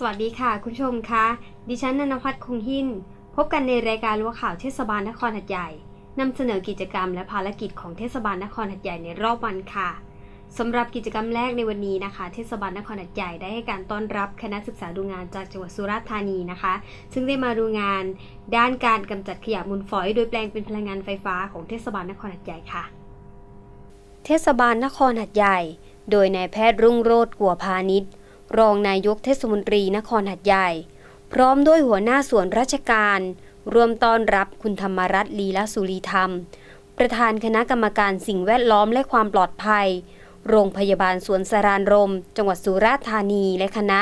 สวัสดีค่ะ คุณผู้ชมคะดิฉันนันพัฒน์คงหิน พบกันในรายการรั้วข่าวเทศบาลนครหัดใหญ่นำเสนอกิจกรรมและภารกิจของเทศบาลนครหัดใหญ่ในรอบวันค่ะสำหรับกิจกรรมแรกในวันนี้นะคะ เทศบาลนครหัดใหญ่ได้ให้การต้อนรับคณะศึกษาดูงานจากจังหวัดสุราษฎร์ธานีนะคะ ซึ่งได้มาดูงาน ด้านการกำจัดขยะมูลฝอย โดยแปลงเป็นพลังงานไฟฟ้าของเทศบาลนครหัดใหญ่ค่ะ เทศบาลนครหัดใหญ่ โดยนายแพทย์รุ่งโรจน์กัวพาณิชย์ รองนายกเทศมนตรีนครหัดใหญ่ พร้อมด้วยหัวหน้าส่วนราชการร่วมต้อนรับคุณธรรมรัตน์ลีลสุรีธรรม ประธานคณะกรรมการสิ่งแวดล้อมและความปลอดภัย โรงพยาบาลสวนสารานรม จังหวัดสุราษฎร์ธานีและคณะ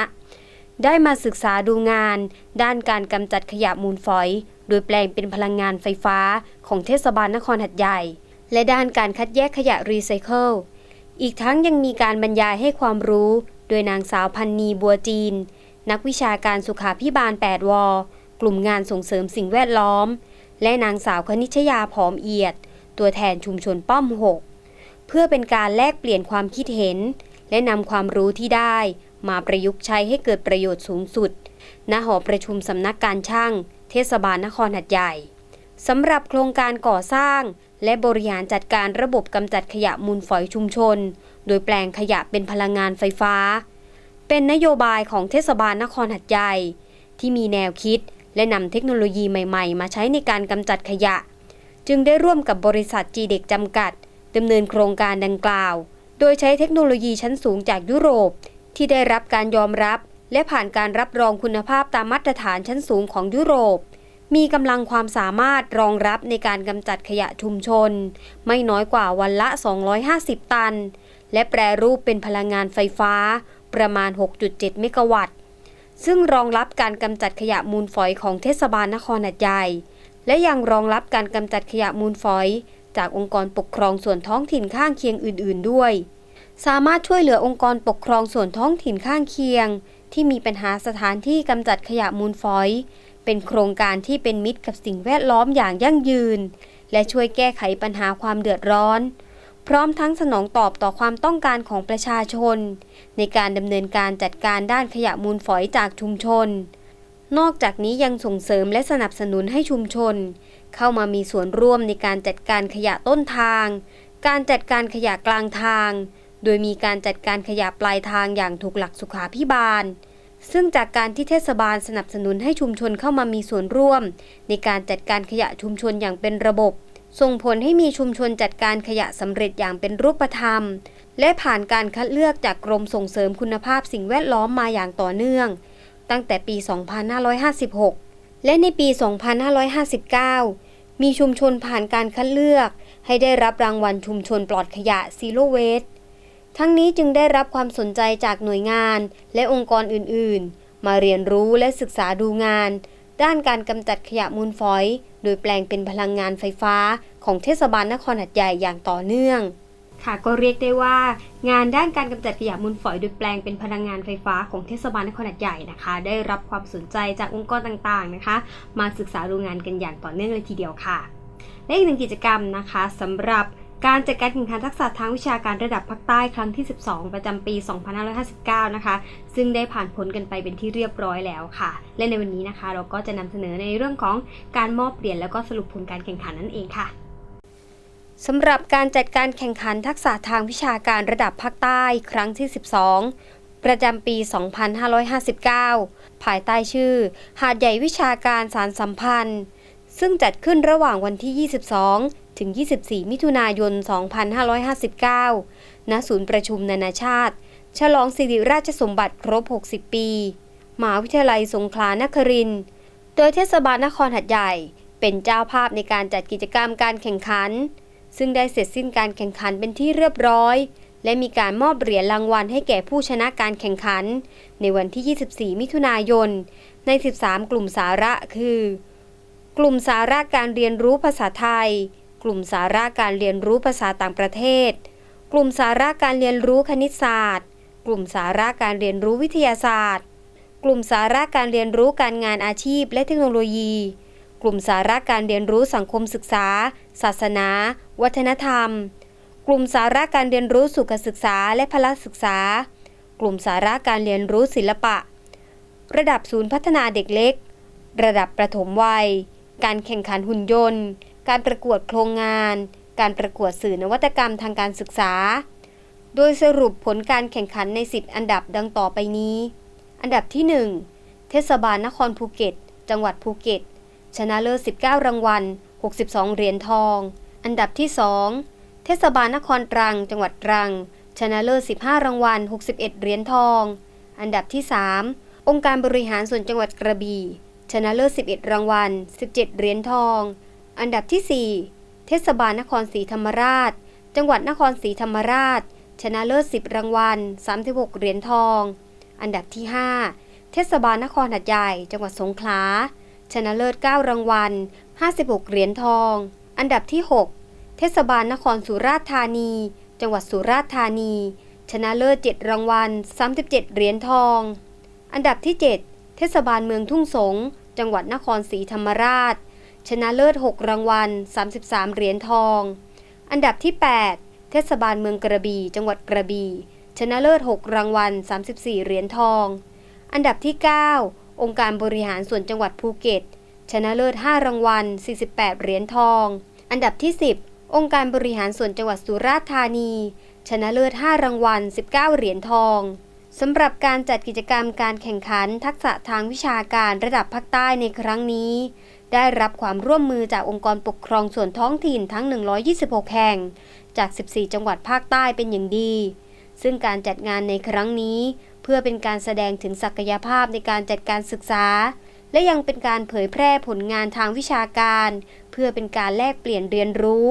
ได้มาศึกษาดูงาน ด้านการกำจัดขยะมูลฝอย โดยแปลงเป็นพลังงานไฟฟ้าของเทศบาลนครหัดใหญ่ และด้านการคัดแยกขยะรีไซเคิลอีกทั้งยังมีการบรรยายให้ความรู้ โดยนางสาวพันนีบัวจีน นักวิชาการสุขาพิบาล 8 ว กลุ่มงานส่งเสริมสิ่งแวดล้อม และนางสาวคณิชยาผอมเอียด ตัวแทนชุมชนป้อม 6 เพื่อเป็นการแลกเปลี่ยนความคิดเห็น และนำความรู้ที่ได้มาประยุกต์ใช้ให้เกิดประโยชน์สูงสุด ณ หอประชุมสำนักการช่าง เทศบาลนครหัดใหญ่สำหรับโครงการก่อสร้าง และบริหารจัดการระบบกำจัดขยะมูลฝอยชุมชน โดยแปลงขยะเป็นพลังงานไฟฟ้า เป็นนโยบายของเทศบาลนครหัดใหญ่ที่มีแนวคิดและนำเทคโนโลยีใหม่ๆ มาใช้ในการกำจัดขยะ จึงได้ร่วมกับบริษัทจีเด็กจำกัดดำเนินโครงการดังกล่าว โดยใช้เทคโนโลยีชั้นสูงจากยุโรป ที่ได้รับการยอมรับ และผ่านการรับรองคุณภาพตามมาตรฐานชั้นสูงของยุโรป มีกำลังความสามารถรองรับในการกำจัดขยะชุมชน ไม่น้อยกว่าวันละ 250 ตัน และแปรรูปเป็นพลังงานไฟฟ้าประมาณ 6.7 เมกะวัตต์ ซึ่งรองรับการกำจัดขยะมูลฝอยของเทศบาลนครหัดใหญ่ และยังรองรับการกำจัดขยะมูลฝอย จากองค์กรปกครองส่วนท้องถิ่นข้างเคียงอื่น ๆ ด้วย สามารถช่วยเหลือองค์กรปกครองส่วนท้องถิ่นข้างเคียง ที่มีปัญหาสถานที่กำจัดขยะมูลฝอย เป็นโครงการที่เป็นมิตรกับสิ่งแวดล้อมอย่างยั่งยืน และช่วยแก้ไขปัญหาความเดือดร้อน พร้อมทั้งสนองตอบต่อความต้องการของประชาชน ในการดำเนินการจัดการด้านขยะมูลฝอยจากชุมชน นอกจากนี้ยังส่งเสริมและสนับสนุนให้ชุมชน เข้ามามีส่วนร่วมในการจัดการขยะต้นทาง การจัดการขยะกลางทาง โดยมีการจัดการขยะปลายทางอย่างถูกหลักสุขาพิบาล ซึ่งจากการที่เทศบาลสนับสนุนให้ชุมชนเข้ามามีส่วนร่วม ในการจัดการขยะชุมชนอย่างเป็นระบบ ส่งผลให้มีชุมชนจัดการขยะสำเร็จอย่างเป็นรูปธรรม และผ่านการคัดเลือกจากกรมส่งเสริมคุณภาพสิ่งแวดล้อมมาอย่างต่อเนื่อง ตั้งแต่ปี 2556 และในปี 2559 มีชุมชนผ่านการคัดเลือก ให้ได้รับรางวัลชุมชนปลอดขยะ Zero Waste ทั้งนี้จึงได้รับความสนใจจากหน่วยงานและองค์กรอื่นๆ มาเรียนรู้และศึกษาดูงาน ด้านการกำจัดขยะมูลฝอย โดยแปลงเป็นพลังงานไฟฟ้า ของเทศบาลนครหัดใหญ่อย่างต่อเนื่อง ค่ะก็เรียกได้ว่า งานด้านการกำจัดขยะมูลฝอยโดยแปลงเป็นพลังงานไฟฟ้าของเทศบาลนครหัดใหญ่นะคะ ได้รับความสนใจจากองค์กรต่างๆนะคะ มาศึกษาดูงานกันอย่างต่อเนื่องเลยทีเดียวค่ะและอีกหนึ่งกิจกรรมนะคะสำหรับ การจัดการแข่งขันทักษะทางวิชาการระดับภาคใต้ครั้งที่ 12 ประจำปี 2559 นะคะ ซึ่งได้ผ่านพ้นกันไปเป็นที่เรียบร้อยแล้วค่ะ และในวันนี้นะคะ เราก็จะนำเสนอในเรื่องของการมอบเหรียญแล้วก็สรุปผลการแข่งขันนั่นเองค่ะสำหรับการจัดการแข่งขันทักษะทางวิชาการระดับภาคใต้ครั้งที่ 12 ประจำปี 2559 ภายใต้ชื่อ หาดใหญ่วิชาการสารสัมพันธ์ ซึ่งจัดขึ้นระหว่างวันที่ 22 ถึง 24 มิถุนายน 2559 ณ ศูนย์ประชุมนานาชาติ ฉลองสิริราชสมบัติครบ 60 ปีมหาวิทยาลัยสงขลานครินทร์ โดยเทศบาลนครหัดใหญ่ เป็นเจ้าภาพในการจัดกิจกรรมการแข่งขัน ซึ่งได้เสร็จสิ้นการแข่งขันเป็นที่เรียบร้อย และมีการมอบเหรียญรางวัลให้แก่ผู้ชนะการแข่งขัน ในวันที่ 24 มิถุนายน ใน 13 กลุ่มสาระคือ กลุ่มสาระการเรียนรู้ภาษาไทย กลุ่มสาระการเรียนรู้ภาษาต่างประเทศ กลุ่มสาระการเรียนรู้คณิตศาสตร์ กลุ่มสาระการเรียนรู้วิทยาศาสตร์ กลุ่มสาระการเรียนรู้การงานอาชีพและเทคโนโลยี กลุ่มสาระการเรียนรู้สังคมศึกษา ศาสนา วัฒนธรรม กลุ่มสาระการเรียนรู้สุขศึกษาและพละศึกษา กลุ่มสาระการเรียนรู้ศิลปะ ระดับศูนย์พัฒนาเด็กเล็ก ระดับประถมวัย การแข่งขันหุ่นยนต์ การประกวดโครงงาน การประกวดสื่อนวัตกรรมทางการศึกษา โดยสรุปผลการแข่งขันใน 10 อันดับดังต่อไปนี้ อันดับที่ 1 เทศบาลนครภูเก็ต จังหวัดภูเก็ต ชนะเลิศ 19 รางวัล 62 เหรียญทอง อันดับที่ 2 เทศบาลนครตรัง จังหวัดตรัง ชนะเลิศ 15 รางวัล 61 เหรียญทอง อันดับที่ 3 องค์การบริหารส่วนจังหวัดกระบี่ ชนะเลิศ 11 รางวัล 17 เหรียญทอง อันดับที่ 4 เทศบาลนครศรีธรรมราช จังหวัดนครศรีธรรมราช ชนะเลิศ 10 รางวัล 36 เหรียญทอง อันดับที่ 5 เทศบาลนครหัดใหญ่ จังหวัดสงขลา ชนะเลิศ 9 รางวัล 56 เหรียญทอง อันดับที่ 6 เทศบาลนครสุราษฎร์ธานี จังหวัดสุราษฎร์ธานี ชนะเลิศ 7 รางวัล 37 เหรียญทอง อันดับที่ 7 เทศบาลเมืองทุ่งสง จังหวัดนครศรีธรรมราช ชนะเลิศ 6 รางวัล 33 เหรียญทอง อันดับที่ 8 เทศบาลเมืองกระบี่ จังหวัดกระบี่ ชนะเลิศ 6 รางวัล 34 เหรียญทอง อันดับที่ 9 องค์การบริหารส่วนจังหวัดภูเก็ต ชนะเลิศ 5 รางวัล 48 เหรียญทอง อันดับที่ 10 องค์การบริหารส่วนจังหวัดสุราษฎร์ธานี ชนะเลิศ 5 รางวัล 19 เหรียญทองสำหรับการจัดกิจกรรมการแข่งขันทักษะทางวิชาการระดับภาคใต้ในครั้งนี้ ได้รับความร่วมมือจากองค์กรปกครองส่วนท้องถิ่นทั้ง 126 แห่ง จาก 14 จังหวัดภาคใต้เป็นอย่างดี ซึ่งการจัดงานในครั้งนี้ เพื่อเป็นการแสดงถึงศักยภาพในการจัดการศึกษา และยังเป็นการเผยแพร่ผลงานทางวิชาการ เพื่อเป็นการแลกเปลี่ยนเรียนรู้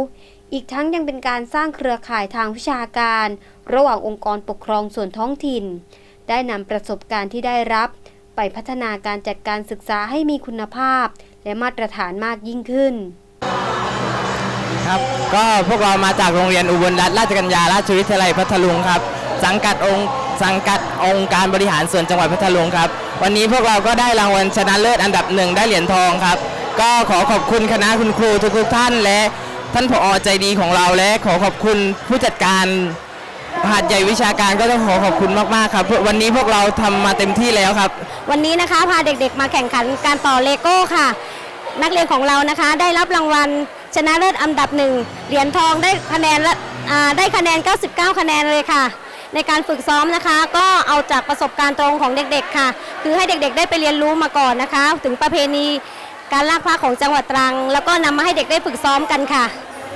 อีกทั้งยังเป็นการสร้างเครือข่ายทางวิชาการ ระหว่างองค์กรปกครองส่วนท้องถิ่น ได้นำประสบการณ์ที่ได้รับ ไปพัฒนาการจัดการศึกษาให้มีคุณภาพ และมาตรฐานมากยิ่งขึ้น ครับ ก็พวกเรามาจากโรงเรียนอุบลรัตนราชกัญญาราชวิทยาลัยพัทลุงครับ สังกัดองค์สังกัดองค์การบริหารส่วนจังหวัดพัทลุงครับ วันนี้พวกเราก็ได้รางวัลชนะเลิศอันดับหนึ่งได้เหรียญทองครับ ก็ขอขอบคุณคณะคุณครูทุกๆท่าน และท่านผอใจดีของเราและขอขอบคุณผู้จัดการ หาดใหญ่วิชาการก็ต้องขอขอบคุณมากๆครับวันนี้พวกเราทำมาเต็มที่แล้วครับ วันนี้นะคะพาเด็กๆ มาแข่งขันการต่อเลโก้ค่ะ นักเรียนของเรานะคะ ได้รับรางวัลชนะเลิศอันดับหนึ่งเหรียญทองได้คะแนนละอ่าได้คะแนน 99 คะแนนเลยค่ะ ในการฝึกซ้อมนะคะ ก็เอาจากประสบการณ์ตรงของเด็กๆค่ะ คือให้เด็กๆ ได้ไปเรียนรู้มาก่อนนะคะ ถึงประเพณีการลากผ้าของจังหวัดตรัง แล้วก็นำมาให้เด็กได้ฝึกซ้อมกันค่ะ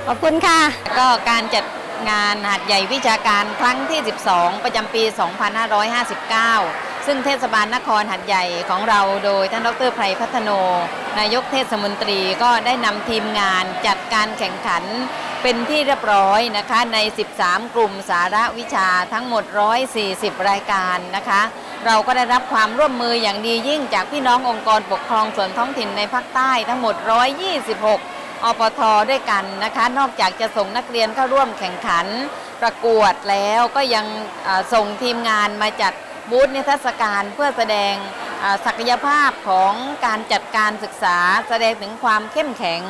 ขอบคุณค่ะ ก็การจัด งานหาดใหญ่วิชาการครั้งที่ 12 ประจำปี 2559 ซึ่งเทศบาลนครหัดใหญ่ของเราโดยท่านดรไพรพัฒโน นายกเทศมนตรีก็ได้นำทีมงานจัดการแข่งขันเป็นที่เรียบร้อยนะคะใน 13 กลุ่มสาระวิชาทั้งหมด 140 รายการนะคะ เราก็ได้รับความร่วมมืออย่างดียิ่งจากพี่น้ององค์กรปกครองส่วนท้องถิ่นในภาคใต้ทั้งหมด 126 อปทด้วยกันนะคะ นอกจากจะส่งนักเรียนเข้าร่วมแข่งขันประกวดแล้วก็ยังส่งทีมงานมาจัดบูธนิทรรศการเพื่อแสดงศักยภาพของการจัดการศึกษา แสดงถึงความเข้มแข็ง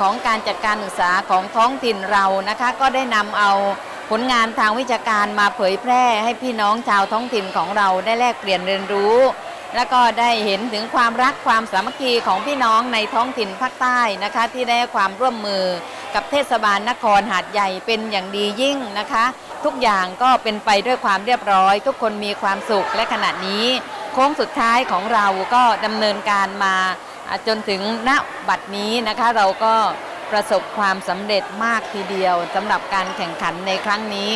ของการจัดการศึกษาของท้องถิ่นเรานะคะ ก็ได้นำเอาผลงานทางวิชาการมาเผยแพร่ให้พี่น้องชาวท้องถิ่นของเราได้แลกเปลี่ยนเรียนรู้ แล้วก็ได้เห็นถึงความรักความสามัคคีของพี่น้องในท้องถิ่นภาคใต้นะคะ ที่ได้ความร่วมมือกับเทศบาลนครหาดใหญ่เป็นอย่างดียิ่งนะคะ ทุกอย่างก็เป็นไปด้วยความเรียบร้อย ทุกคนมีความสุขและขณะนี้โค้งสุดท้ายของเราก็ดำเนินการมาจนถึงณบัดนี้นะคะเราก็ประสบความสำเร็จมากทีเดียวสำหรับการแข่งขันในครั้งนี้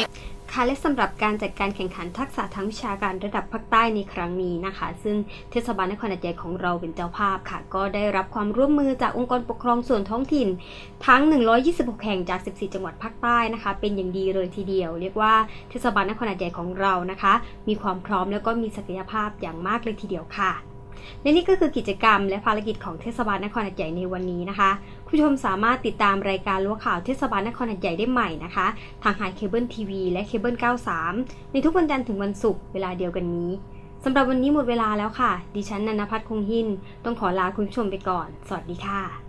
ค่ะและสำหรับการจัดการแข่งขันทักษะทางวิชาการระดับภาคใต้ในครั้งนี้นะคะ ซึ่งเทศบาลนครหัดใหญ่ของเราเป็นเจ้าภาพค่ะ ก็ได้รับความร่วมมือจากองค์กรปกครองส่วนท้องถิ่น ทั้ง 126 แห่งจาก 14 จังหวัดภาคใต้นะคะ เป็นอย่างดีเลยทีเดียว เรียกว่าเทศบาลนครหัดใหญ่ของเรานะคะ มีความพร้อมแล้วก็มีศักยภาพอย่างมากเลยทีเดียวค่ะ และนี่ก็คือกิจกรรมและภารกิจของเทศบาลนครหัดใหญ่ในวันนี้นะคะ คุณผู้ชมสามารถติดตามรายการล้วข่าวเทศบาลนครหัดใหญ่ได้ใหม่นะคะ ทางไฮเคเบิลทีวีและเคเบิล93 ในทุกวันจันทร์ถึงวันศุกร์เวลาเดียวกันนี้สำหรับวันนี้หมดเวลาแล้วค่ะ ดิฉันนันพัฒน์คงหิน ต้องขอลาคุณผู้ชมไปก่อน สวัสดีค่ะ